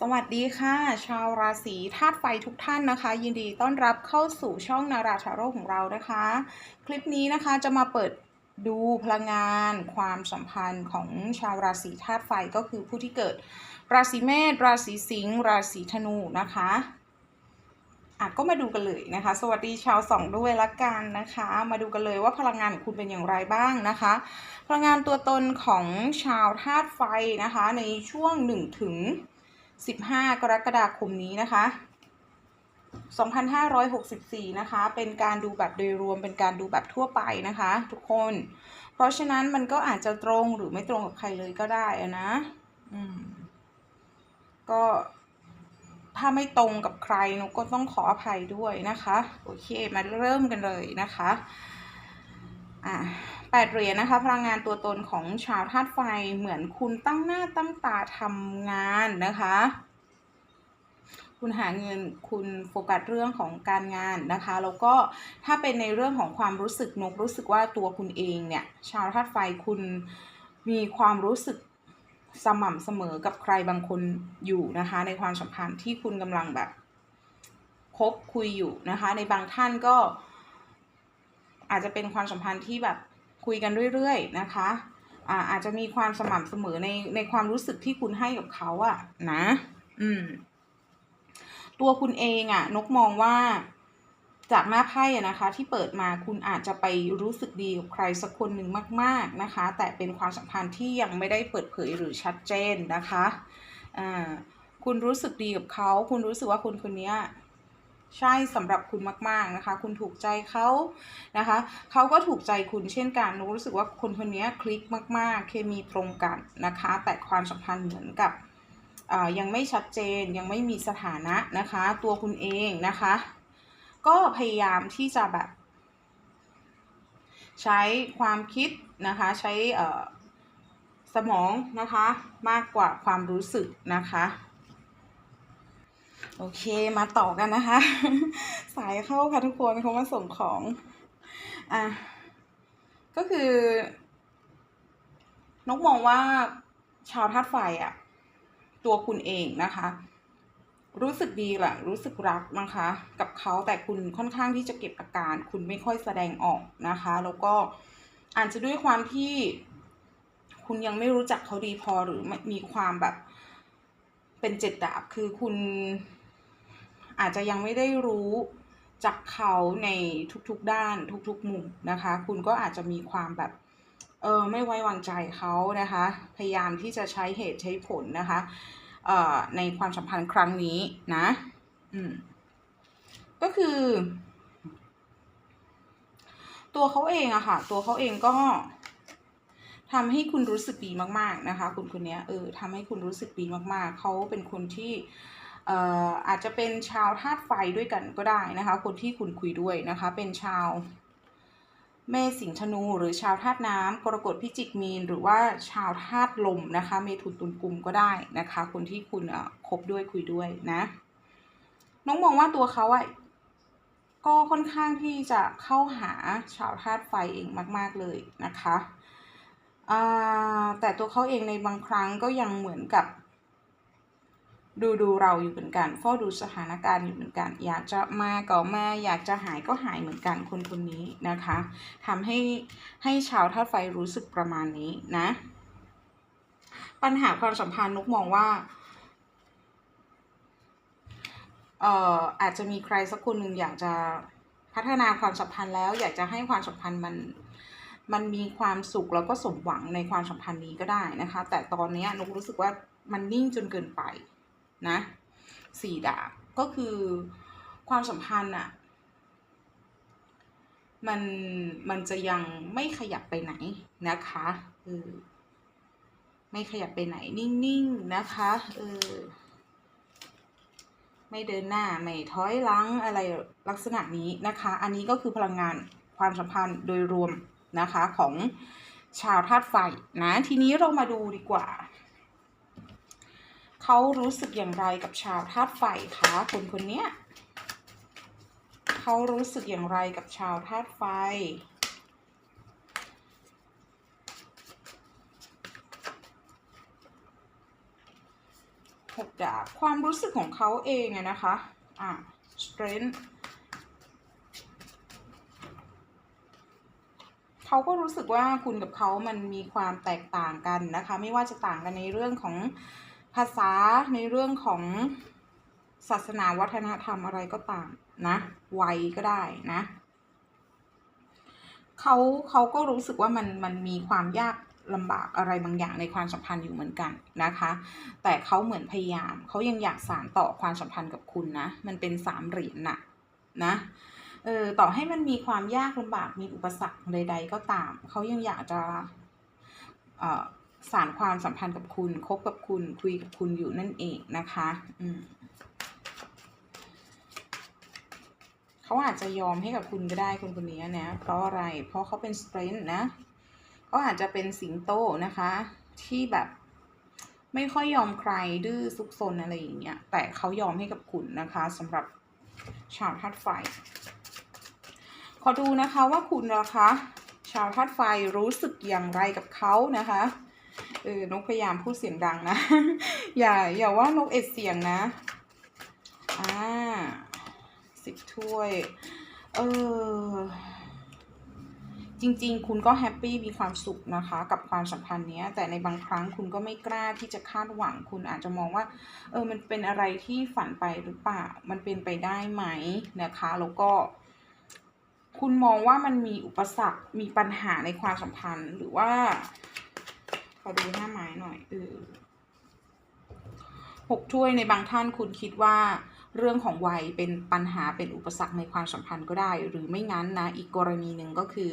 สวัสดีค่ะ ชาวราศีธาตุไฟทุกท่านนะคะ ยินดีต้อนรับเข้าสู่ช่องนาราชาโรของเรานะคะ คลิปนี้นะคะจะมาเปิดดูพลังงาน ความสัมพันธ์ของชาวราศีธาตุไฟก็คือผู้ที่เกิด ราศีเมษราศีสิงห์ราศีธนูนะคะอะก็มาดูกันเลยนะคะ สวัสดีชาวสองด้วยละกันนะคะ มาดูกันเลยว่าพลังงานของคุณเป็นอย่างไรบ้างนะคะ พลังงานตัวตนของชาวธาตุไฟนะคะ ในช่วง1ถึง 15 กรกฎาคมนี้นะคะ 2564 นะคะ เป็นการดูแบบโดยรวมเป็นการดูแบบทั่วไปนะคะ ทุกคน เพราะฉะนั้นมันก็อาจจะตรงหรือไม่ตรงกับใครเลยก็ได้นะอืมก็ถ้าไม่ตรงกับใครนกก็ต้องขออภัยด้วยนะคะ โอเค มาเริ่มกันเลยนะคะ อ่า แปดเหรียญนะคะพลังงานตัวตนของชาวธาตุไฟเหมือนคุณตั้งหน้าตั้งตาทำงานนะคะ คุณหาเงินคุณโฟกัสเรื่องของการงานนะคะ แล้วก็ถ้าเป็นในเรื่องของความรู้สึกนกรู้สึกว่าตัวคุณเองเนี่ยชาวธาตุไฟคุณมีความรู้สึกสม่ำเสมอกับใครบางคนอยู่นะคะ ในความสัมพันธ์ที่คุณกำลังแบบคบคุยอยู่นะคะ ในบางท่านก็อาจจะเป็นความสัมพันธ์ที่แบบ คุยกันเรื่อยๆนะคะอาอาจจะมีความสม่ำเสมอในในความรู้สึกที่คุณให้กับเขาอะนะ อืม ตัวคุณเองอะนกมองว่าจากหน้าไพ่นะคะ ที่เปิดมาคุณอาจจะไปรู้สึกดีกับใครสักคนหนึ่งมาก ๆนะคะ แต่เป็นความสัมพันธ์ที่ยังไม่ได้เปิดเผยหรือชัดเจนนะคะอ่าคุณรู้สึกดีกับเขา คุณรู้สึกว่าคนคนนี้ ใช่สำหรับคุณมาก ๆนะคะ คุณถูกใจเขานะคะเขาก็ถูกใจคุณเช่นกันนกรู้สึกว่าคนคนนี้คลิกมาก ๆ เคมีตรงกันนะคะ แต่ความสัมพันธ์เหมือนกับยังไม่ชัดเจนยังไม่มีสถานะนะคะ ตัวคุณเองนะคะ ก็พยายามที่จะแบบ ใช้ความคิดนะคะ ใช้สมองนะคะมากกว่าความรู้สึกนะคะ โอเคมาต่อกันนะคะ สายเข้าค่ะทุกคนเขามาส่งของ อะ ก็คือ นกมองว่าชาวธาตุไฟอะตัวคุณเองนะคะ รู้สึกดีแหละรู้สึกรักนะคะ กับเขาแต่คุณค่อนข้างที่จะเก็บอาการ คุณไม่ค่อยแสดงออกนะคะ แล้วก็อาจจะด้วยความที่คุณยังไม่รู้จักเขาดีพอหรือมีความแบบเป็นเจ็ดดาบคือคุณ อาจจะยังไม่ได้รู้จากเขาในทุกๆด้านทุกๆมุมนะคะ คุณก็อาจจะมีความแบบเออไม่ไว้วางใจเขานะคะ พยายามที่จะใช้เหตุใช้ผลนะคะเอ่อในความสัมพันธ์ครั้งนี้นะอืมก็คือ ตัวเขาเองอะค่ะ ตัวเขาเองก็ทำให้คุณรู้สึกดีมากๆนะคะ คุณคนนี้เออทำให้คุณรู้สึกดีมากๆ เขาเป็นคนที่เอาจจะเป็นชาวธาตุไฟด้วยกันก็ได้นะคะ คนที่คุณคุยด้วยนะคะ เป็นชาวเมษสิงห์ธนู หรือชาวธาตุน้ำกรกฎพิจิกมีน หรือว่าชาวธาตุลมนะคะ เมถุนตุลกุมก็ได้นะคะ คนที่คุณคบด้วยคุยด้วยนะ น้องมองว่าตัวเขาอะก็ค่อนข้างที่จะเข้าหาชาวธาตุไฟเองมาก ๆเลยนะคะแต่ตัวเขาเองในบางครั้งก็ยังเหมือนกับ ดูดูเราอยู่เหมือนกันเฝ้าดูสถานการณ์อยู่เหมือนกัน อยากจะมาก็มาอยากจะหายก็หายเหมือนกันคนคนนี้นะคะทำให้ให้ชาวธาตุไฟรู้สึกประมาณนี้นะ ปัญหาความสัมพันธ์นุกมองว่าเอ่ออาจจะมีใครสักคนหนึ่งอยากจะพัฒนาความสัมพันธ์แล้ว อยากจะให้ความสัมพันธ์มันมันมีความสุขแล้วก็สมหวังในความสัมพันธ์นี้ก็ได้นะคะ แต่ตอนนี้นุกรู้สึกว่ามันนิ่งจนเกินไป นะสี่ดาบก็คือความสัมพันธ์อะมันมันจะยังไม่ขยับไปไหนนะคะเออไม่ขยับไปไหนนิ่งๆนะคะเออไม่เดินหน้า ไม่ถอยหลังอะไรลักษณะนี้นะคะ อันนี้ก็คือพลังงานความสัมพันธ์โดยรวมนะคะของชาวธาตุไฟนะ ทีนี้เรามาดูดีกว่า เขารู้สึกอย่างไรกับชาวธาตุไฟคะคนคนนี้เขารู้สึกอย่างไรกับชาวธาตุไฟ หกจากความรู้สึกของเขาเองอะนะคะ อะ strength เขาก็รู้สึกว่าคุณกับเขามันมีความแตกต่างกันนะคะ ไม่ว่าจะต่างกันในเรื่องของ ภาษาในเรื่องของศาสนาวัฒนธรรมอะไรก็ตางนะวัยก็ได้นะเขาเขาก็รู้สึกว่ามันมันมีความยากลำบากอะไรบางอย่างในความสัมพันธ์อยู่เหมือนกันนะคะ แต่เขาเหมือนพยายามเขายังอยากสานต่อความสัมพันธ์กับคุณนะ มันเป็นสามเหรียญน่ะนะเออต่อให้มันมีความยากลำบากมีอุปสรรคใด ๆ ก็ตาม เขายังอยากจะเอ่อ สานความสัมพันธ์กับคุณคบกับคุณคุยกับคุณอยู่นั่นเองนะคะอืมเขาอาจจะยอมให้กับคุณก็ได้คนคนนี้นะ เพราะอะไร เพราะเขาเป็นสเตรนท์นะเขาอาจจะเป็นสิงโตนะคะ ที่แบบไม่ค่อยยอมใครดื้อซุกซนอะไรอย่างเงี้ย แต่เขายอมให้กับคุณนะคะสำหรับชาวธาตุไฟ ขอดูนะคะว่าคุณนะคะ ชาวธาตุไฟรู้สึกอย่างไรกับเขานะคะ เออนกพยายามพูดเสียงดังนะ อย่าอย่าว่านกเอ็ดเสียงนะอ่าสิบถ้วย เออ จริงๆ คุณก็แฮปปี้มีความสุขนะคะ กับความสัมพันธ์เนี้ยแต่ในบางครั้งคุณก็ไม่กล้าที่จะคาดหวัง คุณอาจจะมองว่า เออ มันเป็นอะไรที่ฝันไปหรือเปล่า มันเป็นไปได้ไหมนะคะ แล้วก็คุณมองว่ามันมีอุปสรรค มีปัญหาในความสัมพันธ์ หรือว่า ขอดูหน้าไม้หน่อยเออหกถ้วยในบางท่านคุณคิดว่าเรื่องของวัยเป็นปัญหาเป็นอุปสรรคในความสัมพันธ์ก็ได้ หรือไม่งั้นนะอีกกรณีหนึ่งก็คือ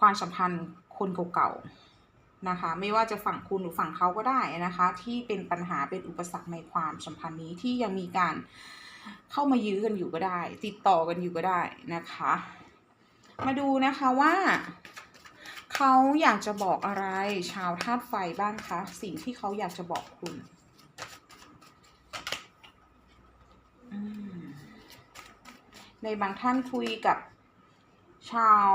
ความสัมพันธ์คนเก่าๆนะคะ ไม่ว่าจะฝั่งคุณหรือฝั่งเขาก็ได้นะคะ ที่เป็นปัญหาเป็นอุปสรรคในความสัมพันธ์นี้ที่ยังมีการเข้ามายื้อกันอยู่ก็ได้ ติดต่อกันอยู่ก็ได้นะคะ มาดูนะคะว่า เขาอยากจะบอกอะไร ชาวธาตุไฟบ้างคะสิ่งที่เขาอยากจะบอกคุณในบางท่านคุยกับชาว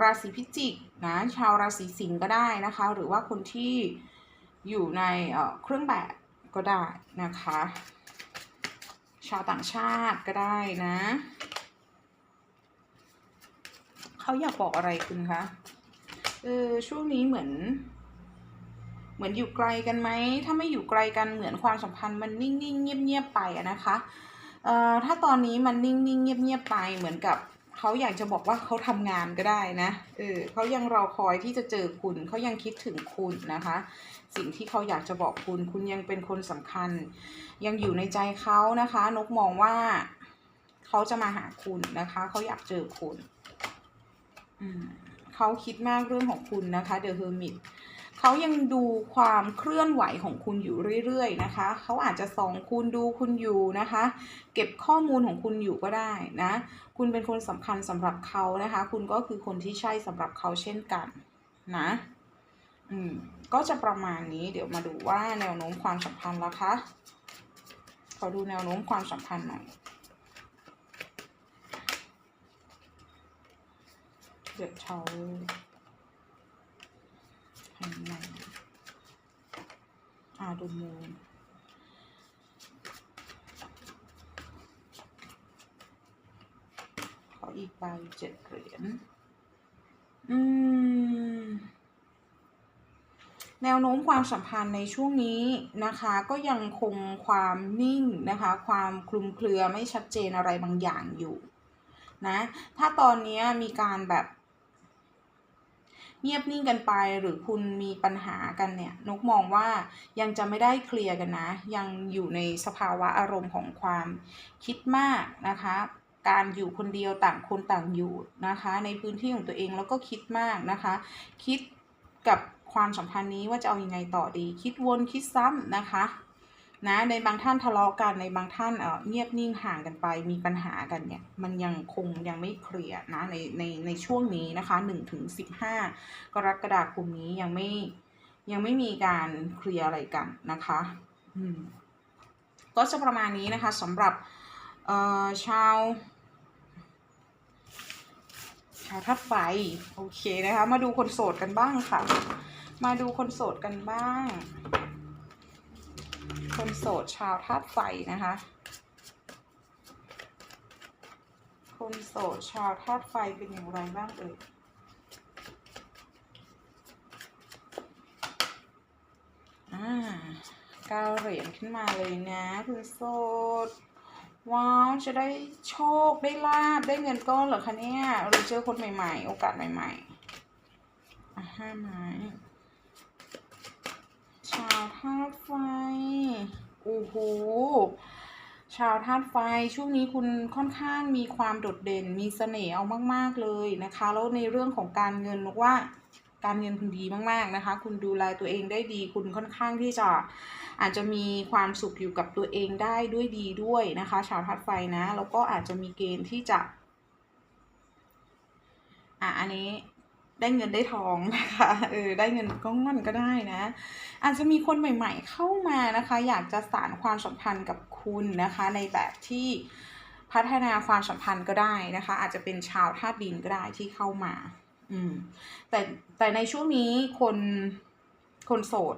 ราศีพิจิกนะชาวราศีสิงห์ก็ได้นะคะ หรือว่าคนที่อยู่ในเครื่องแบบก็ได้นะคะ ชาวต่างชาติก็ได้นะ เขาอยากบอกอะไรคุณคะ ออช่วงนี้เหมือน เหมือนอยู่ไกลกันไหม ถ้าไม่อยู่ไกลกันเหมือนความสัมพันธ์มันนิ่งๆเงียบๆไปนะคะเอ่อถ้าตอนนี้มันนิ่งๆเงียบๆไปเหมือนกับเขาอยากจะบอกว่าเขาทำงานก็ได้นะ เออเขายังรอคอยที่จะเจอคุณ เขายังคิดถึงคุณนะคะ สิ่งที่เขาอยากจะบอกคุณ คุณยังเป็นคนสำคัญ ยังอยู่ในใจเขานะคะ นกมองว่าเขาจะมาหาคุณนะคะ เขาอยากเจอคุณ อืม เขาคิดมากเรื่องของคุณนะคะ The Hermit เขายังดูความเคลื่อนไหวของคุณอยู่เรื่อยๆนะคะ เขาอาจจะส่องคุณดูคุณอยู่นะคะ เก็บข้อมูลของคุณอยู่ก็ได้นะ คุณเป็นคนสำคัญสำหรับเขานะคะ คุณก็คือคนที่ใช่สำหรับเขาเช่นกันนะอืมก็จะประมาณนี้เดี๋ยวมาดูว่าแนวโน้มความสัมพันธ์ละคะขอดูแนวโน้มความสัมพันธ์หน่อย เดือดเทาเห็นอ่าดูมูขออีกใบเจ็ดเหรียญอืม แนวโน้มความสัมพันธ์ในช่วงนี้นะคะ ก็ยังคงความนิ่งนะคะ ความคลุมเครือไม่ชัดเจนอะไรบางอย่างอยู่นะ ถ้าตอนนี้มีการแบบ เงียบนิ่งกันไปหรือคุณมีปัญหากันเนี่ยนกมองว่ายังจะไม่ได้เคลียร์กันนะ ยังอยู่ในสภาวะอารมณ์ของความคิดมากนะคะการอยู่คนเดียวต่างคนต่างอยู่นะคะ ในพื้นที่ของตัวเองแล้วก็คิดมากนะคะ คิดกับความสัมพันธ์นี้ว่าจะเอาอยัางไงต่อดี คิดวนคิดซ้ำนะคะ นะในบางท่านทะเลาะกันในบางท่านเออเงียบนิ่งห่างกันไป มีปัญหากันเนี่ย มันยังคงยังไม่เคลียร์นะในในในช่วงนี้นะคะหนึ่งถึงสิบห้ากรกฎาคมนี้ยังไม่ยังไม่มีการเคลียร์อะไรกันนะคะอืมก็จะประมาณนี้นะคะสำหรับเอ่อชาวชาวทัดไฟโอเคนะคะ มาดูคนโสดกันบ้างค่ะ มาดูคนโสดกันบ้าง คนโสดชาวธาตุไฟนะคะ คนโสดชาวธาตุไฟเป็นอย่างไรบ้างเอ่ยอ่าเก้าเหรียญขึ้นมาเลยนะคุณโสด ว้าว จะได้โชคได้ลาบได้เงินก้อนเหรอคะเนี่ยหรือเจอคนใหม่ๆ โอกาสใหม่ๆ อะห้าไม้ ธาตุไฟ โอ้โห ชาวธาตุไฟช่วงนี้คุณค่อนข้างมีความโดดเด่น มีเสน่ห์เอามาก ๆ เลยนะคะ แล้วในเรื่องของการเงินบอกว่าการเงินคุณดีมาก ๆ นะคะ คุณดูแลตัวเองได้ดี คุณค่อนข้างที่จะอาจจะมีความสุขอยู่กับตัวเองได้ด้วยดีด้วยนะคะ ชาวธาตุไฟนะ แล้วก็อาจจะมีเกณฑ์ที่จะ อะ อันนี้ ได้เงินได้ทองนะคะเออได้เงินก้อนก็ได้นะ อาจจะมีคนใหม่ ๆ เข้ามานะคะ อยากจะสานความสัมพันธ์กับคุณนะคะ ในแบบที่พัฒนาความสัมพันธ์ก็ได้นะคะ อาจจะเป็นชาวธาตุดินก็ได้ที่เข้ามา อืม แต่แต่ในช่วงนี้คนคนโสด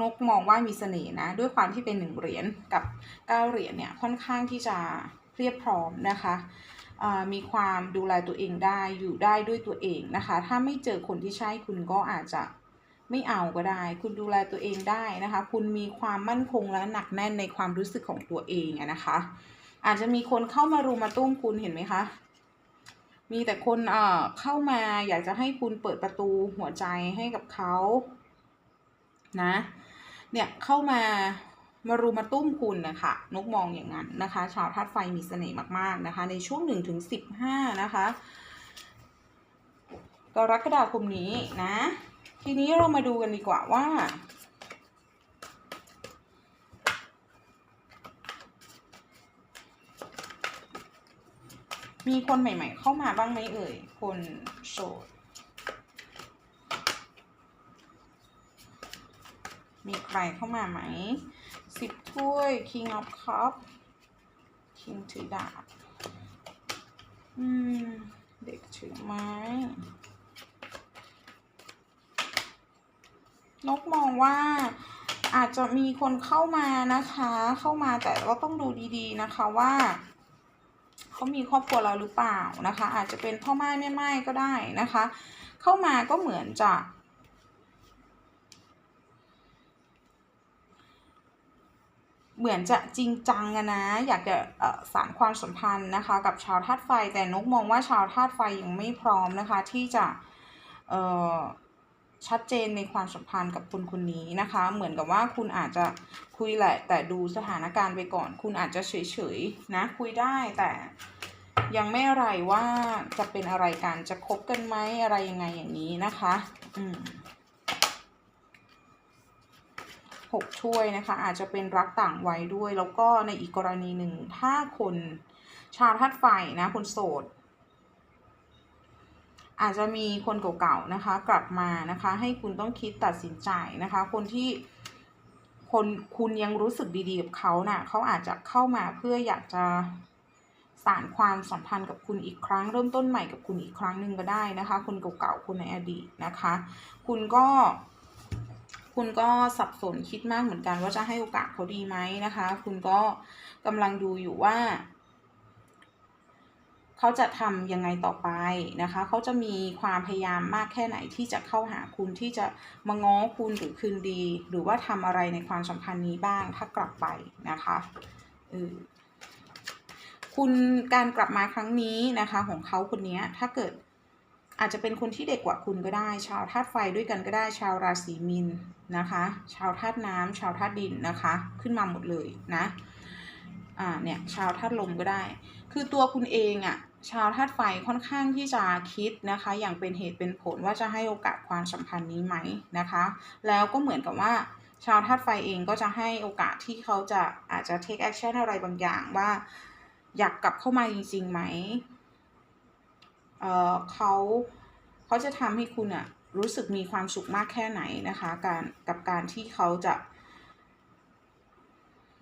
นกมองว่ามีเสน่ห์นะ ด้วยความที่เป็นหนึ่งเหรียญกับเก้าเหรียญเนี่ยค่อนข้างที่จะเรียบพร้อมนะคะ มีความดูแลตัวเองได้อยู่ได้ด้วยตัวเองนะคะ ถ้าไม่เจอคนที่ใช่คุณก็อาจจะไม่เอาก็ได้ คุณดูแลตัวเองได้นะคะ คุณมีความมั่นคงและหนักแน่นในความรู้สึกของตัวเองนะคะ อาจจะมีคนเข้ามารุมมาตุ้มคุณเห็นไหมคะมีแต่คนเอ่อเข้ามาอยากจะให้คุณเปิดประตูหัวใจให้กับเขานะ เนี่ยเข้ามา มารุมมาตุ้มคุณนะคะนกมองอย่างนั้นนะคะ ชาวธาตุไฟมีเสน่ห์มากๆนะคะ ในช่วงหนึ่งถึงสิบห้านะคะกรกฎาคมนี้นะ ทีนี้เรามาดูกันดีกว่าว่า มีคนใหม่ ๆ เข้ามาบ้างไหมเอ่ย คนโสดมีใครเข้ามาไหม สิบถ้วย King of Cup King ถือดาบอืม เด็กถือไม้ นกมองว่าอาจจะมีคนเข้ามานะคะ เข้ามาแต่ก็ต้องดูดีๆนะคะว่าเขามีครอบครัวเราหรือเปล่านะคะ อาจจะเป็นพ่อไม้แม่ไม้ก็ได้นะคะ เข้ามาก็เหมือนจะ เหมือนจะจริงจังนะ อยากจะสานความสัมพันธ์นะคะ กับชาวธาตุไฟ แต่นกมองว่าชาวธาตุไฟยังไม่พร้อมนะคะ ที่จะชัดเจนในความสัมพันธ์กับคนคนนี้นะคะ เหมือนกับว่าคุณอาจจะคุยแหละ แต่ดูสถานการณ์ไปก่อน คุณอาจจะเฉยๆนะคุยได้แต่ยังไม่อะไรว่าจะเป็นอะไรกันจะคบกันไหมอะไรยังไงอย่างนี้นะคะ อืม หกถ้วยนะคะ อาจจะเป็นรักต่างวัยด้วย แล้วก็ในอีกกรณีหนึ่งถ้าคนชาวธาตุไฟนะคนโสด อาจจะมีคนเก่าๆนะคะ กลับมานะคะ ให้คุณต้องคิดตัดสินใจนะคะ คนที่คนคุณยังรู้สึกดีๆกับเขานะ่ะเขาอาจจะเข้ามาเพื่ออยากจะสานความสัมพันธ์กับคุณอีกครั้ง เริ่มต้นใหม่กับคุณอีกครั้งหนึ่งก็ได้นะคะ คนเก่าๆคนในอดีตนะคะ คุณก็ คุณก็สับสนคิดมากเหมือนกันว่าจะให้โอกาสเขาดีไหมนะคะ คุณก็กำลังดูอยู่ว่า เขาจะทำยังไงต่อไปนะคะ เขาจะมีความพยายามมากแค่ไหนที่จะเข้าหาคุณที่จะมาง้อคุณหรือคืนดี หรือว่าทำอะไรในความสัมพันธ์นี้บ้างถ้ากลับไปนะคะเออคุณการกลับมาครั้งนี้นะคะ ของเขาคนนี้ถ้าเกิด อาจจะเป็นคนที่เด็กกว่าคุณก็ได้ ชาวธาตุไฟด้วยกันก็ได้ ชาวราศีมีนนะคะ ชาวธาตุน้ำชาวธาตุดินนะคะ ขึ้นมาหมดเลยนะอ่าเนี่ยชาวธาตุลมก็ได้ คือตัวคุณเองอะ่ะชาวธาตุไฟค่อนข้างที่จะคิดนะคะ อย่างเป็นเหตุเป็นผลว่าจะให้โอกาสความสัมพันธ์นี้ไหมนะคะ แล้วก็เหมือนกับว่า ชาวธาตุไฟเองก็จะให้โอกาสที่เขาจะอาจจะ take action อะไรบางอย่างว่า อยากกลับเข้ามาจริงๆไหม เอ่อเขาเขาจะทำให้คุณอะรู้สึกมีความสุขมากแค่ไหนนะคะ การกับการที่เขาจะ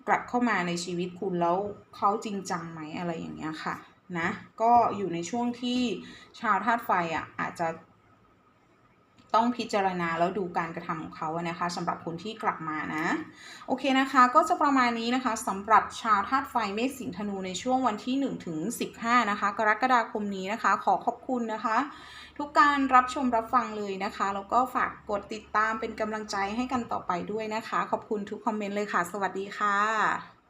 กลับเข้ามาในชีวิตคุณแล้วเขาจริงจังไหมอะไรอย่างเงี้ยค่ะนะก็อยู่ในช่วงที่ชาวธาตุไฟอะอาจจะ ต้องพิจารณาแล้วดูการกระทำของเขานะคะสำหรับคนที่กลับมานะ โอเคนะคะ ก็จะประมาณนี้นะคะสำหรับชาวธาตุไฟเมษสิงห์ธนูในช่วงวันที่ 1 ถึง 15 นะคะ กรกฎาคมนี้นะคะ ขอขอบคุณนะคะ ทุกการรับชมรับฟังเลยนะคะ แล้วก็ฝากกดติดตามเป็นกำลังใจให้กันต่อไปด้วยนะคะ ขอบคุณทุกคอมเมนต์เลยค่ะ สวัสดีค่ะ